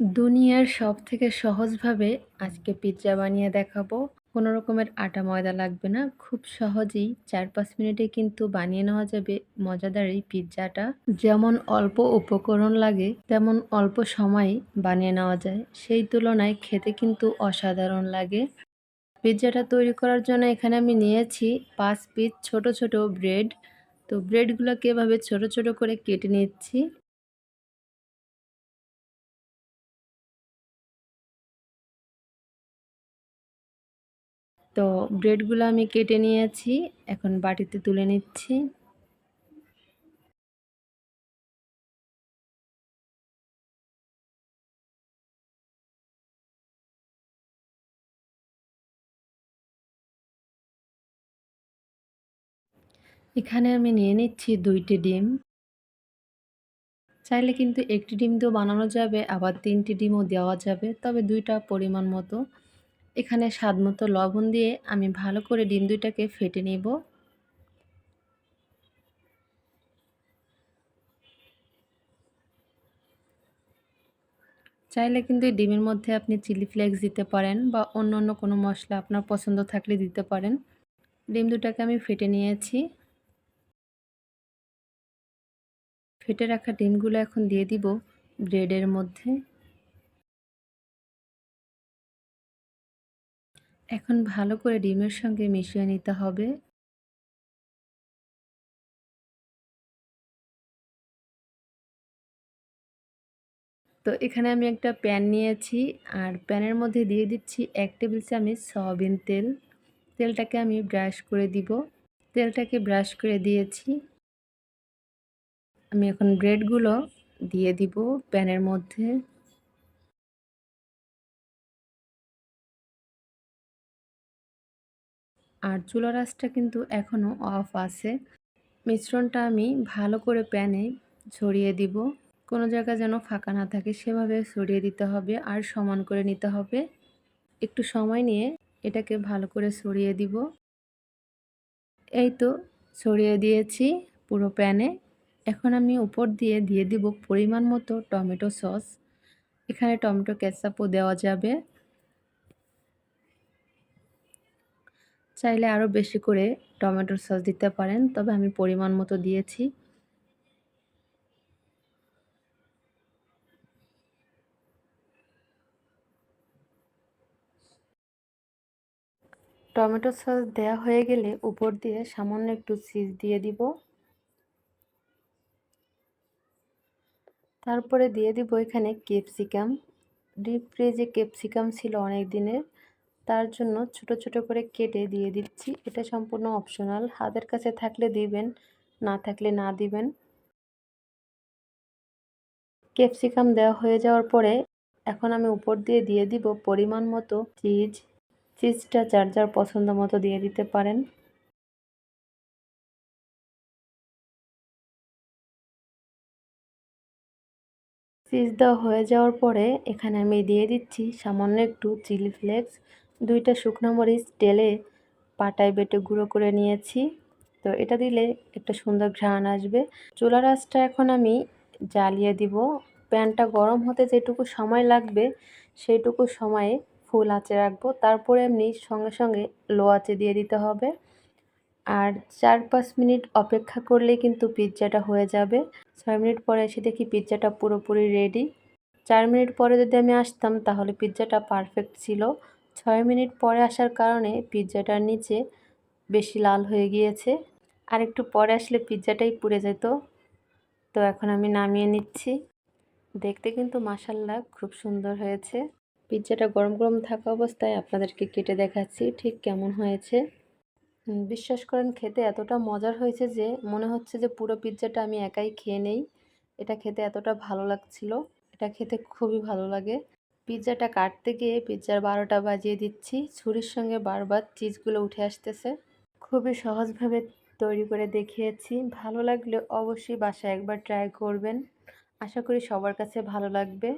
দুনিয়ার সব থেকে সহজভাবে আজকে পিৎজা বানিয়ে দেখাবো। কোনো রকমের আটা ময়দা লাগবে না। খুব সহজেই চার পাঁচ মিনিটে কিন্তু বানিয়ে নেওয়া যাবে মজাদার এই পিৎজাটা। যেমন অল্প উপকরণ লাগে, তেমন অল্প সময়ে বানিয়ে নেওয়া যায়। সেই তুলনায় খেতে কিন্তু অসাধারণ লাগে। পিৎজাটা তৈরি করার জন্য এখানে আমি নিয়েছি পাঁচ পিস ছোট ছোট ব্রেড। তো ব্রেডগুলোকে এভাবে ছোট ছোট করে কেটে নিচ্ছি। তো ব্রেডগুলো আমি কেটে নিয়েছি, এখন বাটিতে তুলে নিচ্ছি। এখানে আমি নিয়ে নিচ্ছি দুইটি ডিম। চাইলে কিন্তু একটি ডিম দিয়েও বানানো যাবে, আবার তিনটি ডিমও দেওয়া যাবে, তবে দুইটা পরিমাণ মতো। এখানে স্বাদ মতো লবণ দিয়ে আমি ভালো করে ডিম দুইটাকে ফেটে নিব। চাইলে কিন্তু এই ডিমের মধ্যে আপনি চিলি ফ্লেক্স দিতে পারেন বা অন্য অন্য কোনো মশলা আপনার পছন্দ থাকলে দিতে পারেন। ডিম দুটাকে আমি ফেটে নিয়েছি। ফেটে রাখা ডিমগুলো এখন দিয়ে দিব ব্রেডের মধ্যে। এখন ভালো করে ডিমের সঙ্গে মিশিয়ে নিতে হবে। তো এখানে আমি একটা প্যান নিয়েছি আর প্যানের মধ্যে দিয়ে দিচ্ছি এক টেবিল চামচ সয়াবিন তেল। তেলটাকে আমি ব্রাশ করে দিব। তেলটাকে ব্রাশ করে দিয়েছি। আমি এখন ব্রেডগুলো দিয়ে দিব প্যানের মধ্যে। আর চুলা রাসটা কিন্তু এখনও অফ আছে। মিশ্রণটা আমি ভালো করে প্যানে ছড়িয়ে দিব। কোনো জায়গা যেন ফাঁকা না থাকে, সেভাবে ছড়িয়ে দিতে হবে আর সমান করে নিতে হবে। একটু সময় নিয়ে এটাকে ভালো করে ছড়িয়ে দিব। এই তো ছড়িয়ে দিয়েছি পুরো প্যানে। এখন আমি উপর দিয়ে দিয়ে দিব পরিমাণ মতো টমেটো সস। এখানে টমেটো কেচাপও দেওয়া যাবে। চাইলে আরও বেশি করে টমেটোর সস দিতে পারেন, তবে আমি পরিমাণ মতো দিয়েছি। টমেটো সস দেওয়া হয়ে গেলে উপর দিয়ে সামান্য একটু চিজ দিয়ে দিব। তারপরে দিয়ে দিব এখানে ক্যাপসিকাম। ডিপ ফ্রিজে ক্যাপসিকাম ছিল অনেক দিনের। তার জন্য ছোট ছোট করে কেটে দিয়ে দিচ্ছি। এটা সম্পূর্ণ অপশনাল হাতের কাছে থাকলে দিবেন, না থাকলে না দিবেন। ক্যাপসিকাম দেওয়া হয়ে যাওয়ার পরে এখন আমি উপর দিয়ে দিয়ে দিব পরিমাণ মতো চিজ চিজটা যার যার পছন্দ মতো দিয়ে দিতে পারেন। চিজ দেওয়া হয়ে যাওয়ার পরে এখানে আমি দিয়ে দিচ্ছি সামান্য একটু চিলি ফ্লেক্স দুইটা শুকনো মরিচ তেলে পাটায় বেটে গুঁড়ো করে নিয়েছি। তো এটা দিলে একটা সুন্দর ঘ্রাণ আসবে। চুলা রাসটা এখন আমি জ্বালিয়ে দিব। প্যানটা গরম হতে যেটুকু সময় লাগবে সেইটুকু সময়ে ফুল আঁচে রাখব। তারপরে এমনি সঙ্গে সঙ্গে লো আঁচে দিয়ে দিতে হবে। আর চার পাঁচ মিনিট অপেক্ষা করলেই কিন্তু পিৎজাটা হয়ে যাবে। ছয় মিনিট পরে এসে দেখি পিৎজাটা পুরোপুরি রেডি। চার মিনিট পরে যদি আমি আসতাম, তাহলে পিৎজাটা পারফেক্ট ছিল। ছয় মিনিট পরে আসার কারণে পিৎজাটার নিচে বেশি লাল হয়ে গিয়েছে। আর একটু পরে আসলে পিৎজাটাই পুড়ে যেত। তো এখন আমি নামিয়ে নিচ্ছি। দেখতে কিন্তু মাসাল্লাহ খুব সুন্দর হয়েছে। পিৎজাটা গরম গরম থাকা অবস্থায় আপনাদেরকে কেটে দেখাচ্ছি ঠিক কেমন হয়েছে। বিশ্বাস করেন খেতে এতটা মজার হয়েছে যে মনে হচ্ছে যে পুরো পিৎজাটা আমি একাই খেয়ে নেই। এটা খেতে এতটা ভালো লাগছিল। এটা খেতে খুবই ভালো লাগে। পিৎজাটা কাটতে গিয়ে পিৎজার বারোটা বাজিয়ে দিচ্ছি। ছুরির সঙ্গে বারবার চিজগুলো উঠে আসতেছে। খুবই সহজভাবে তৈরি করে দেখিয়েছি। ভালো লাগলে অবশ্যই বাসায় একবার ট্রাই করবেন। আশা করি সবার কাছে ভালো লাগবে।